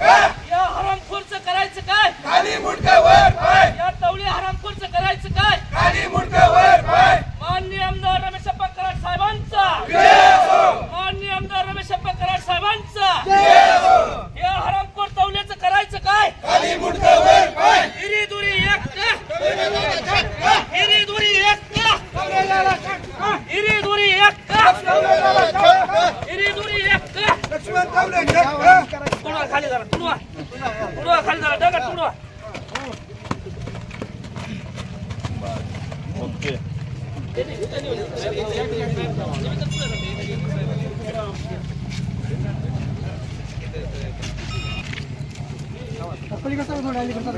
या हरामखोरचं करायचं काय? या टवळी हरामखोरचं करायचं काय? आमदार रमेश कराड साहेबांचा माननीय आमदार रमेश कराड साहेबांचा या हरामखोर टवल्याचं करायचं काय? खाली मुंडका वर पाय. लक्ष्मण तावले तुडवा खाली जरा तुडवा तुडवा खाली जरा डगा तुडवा ओके पकड़ी कसं थोडं आली कसं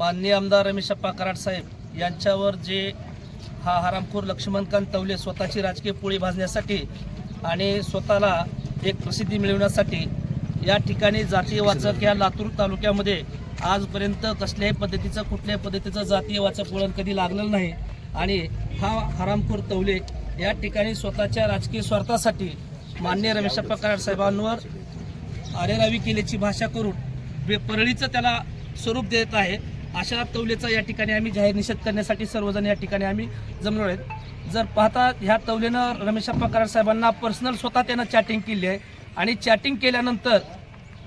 माननीय आमदार रमेशप्पा कराड साहेब यांच्यावर जे हा हरामखोर लक्ष्मणकांत तवले स्वतःची राजकीय पोळी भाजण्यासाठी आणि स्वतःला एक प्रसिद्धी मिळवण्यासाठी या ठिकाणी जातीय वाचक या लातूर तालुक्यामध्ये आजपर्यंत कसल्याही पद्धतीचं कुठल्याही पद्धतीचं जातीय वाचक वळण कधी लागलेलं नाही. आणि हा हरामखोर तवले या ठिकाणी स्वतःच्या राजकीय स्वार्थासाठी मान्य रमेशप्पा कराड साहेबांवर आरेरावी केल्याची भाषा करून बे- परळीचं त्याला स्वरूप देत आहे. अशा तवलेचा या ठिकाणी आम्ही जाहीर निषेध करण्यासाठी सर्वजण या ठिकाणी आम्ही जमलो आहेत. जर पाहता ह्या तवलेनं रमेशप्पा कराड साहेबांना पर्सनल स्वतः त्यानं चॅटिंग केली आहे. आणि चॅटिंग केल्यानंतर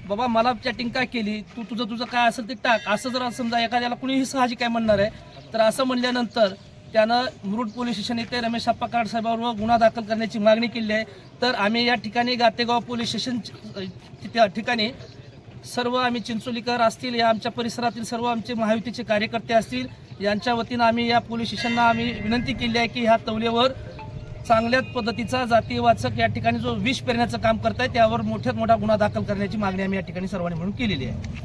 बाबा मला चॅटिंग काय केली? तू तुझं तुझं काय असेल ते टाक. असं जर समजा एखाद्याला कुणीही साहजिक काय म्हणणार आहे तर असं म्हणल्यानंतर त्यानं मुरुड पोलीस स्टेशन येथे रमेश अप्पा कराड साहेबांवर गुन्हा दाखल करण्याची मागणी केली आहे. तर आम्ही या ठिकाणी गातेगाव पोलीस स्टेशन त्या ठिकाणी सर्व आम्ही चिंचोलीकर असतील या आमच्या परिसरातील सर्व आमचे महायुतीचे कार्यकर्ते असतील यांच्या वतीनं आम्ही या पोलीस स्टेशनला आम्ही विनंती केली आहे की ह्या तवलेवर चांगल्याच पद्धतीचा जातीयवाचक या ठिकाणी जो विष पेरण्याचं काम करत आहे त्यावर मोठ्यात मोठा गुन्हा दाखल करण्याची मागणी आम्ही या ठिकाणी सर्वांनी म्हणून केलेली आहे.